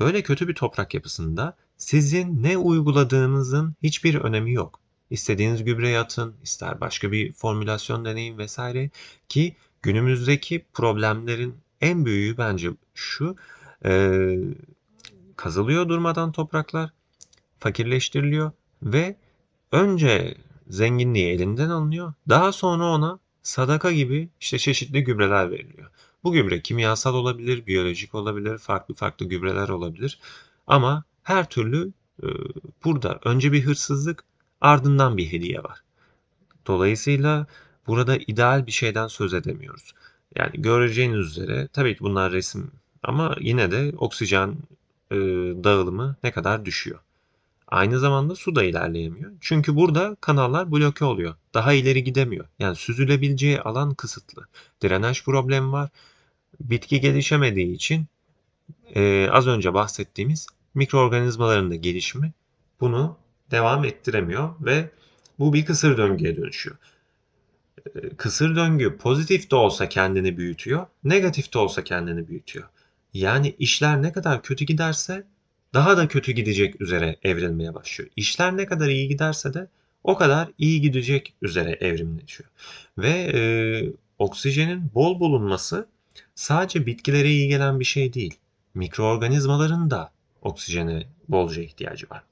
Böyle kötü bir toprak yapısında sizin ne uyguladığınızın hiçbir önemi yok. İstediğiniz gübreyi atın, ister başka bir formülasyon deneyin vesaire ki günümüzdeki problemlerin en büyüğü bence şu. eee, kazılıyor durmadan topraklar, fakirleştiriliyor ve önce zenginliği elinden alınıyor. Daha sonra ona sadaka gibi işte çeşitli gübreler veriliyor. Bu gübre kimyasal olabilir, biyolojik olabilir, farklı farklı gübreler olabilir. Ama her türlü e, burada önce bir hırsızlık, ardından bir hediye var. Dolayısıyla burada ideal bir şeyden söz edemiyoruz. Yani göreceğiniz üzere tabii ki bunlar resim ama yine de oksijen e, dağılımı ne kadar düşüyor. Aynı zamanda su da ilerleyemiyor. Çünkü burada kanallar bloke oluyor. Daha ileri gidemiyor. Yani süzülebileceği alan kısıtlı. Drenaj problemi var. Bitki gelişemediği için e, az önce bahsettiğimiz mikroorganizmaların da gelişimi bunu devam ettiremiyor ve bu bir kısır döngüye dönüşüyor. E, Kısır döngü pozitif de olsa kendini büyütüyor, negatif de olsa kendini büyütüyor. Yani işler ne kadar kötü giderse daha da kötü gidecek üzere evrilmeye başlıyor. İşler ne kadar iyi giderse de o kadar iyi gidecek üzere evrimleşiyor. Ve e, oksijenin bol bulunması sadece bitkilere iyi gelen bir şey değil. Mikroorganizmaların da oksijene bolca ihtiyacı var.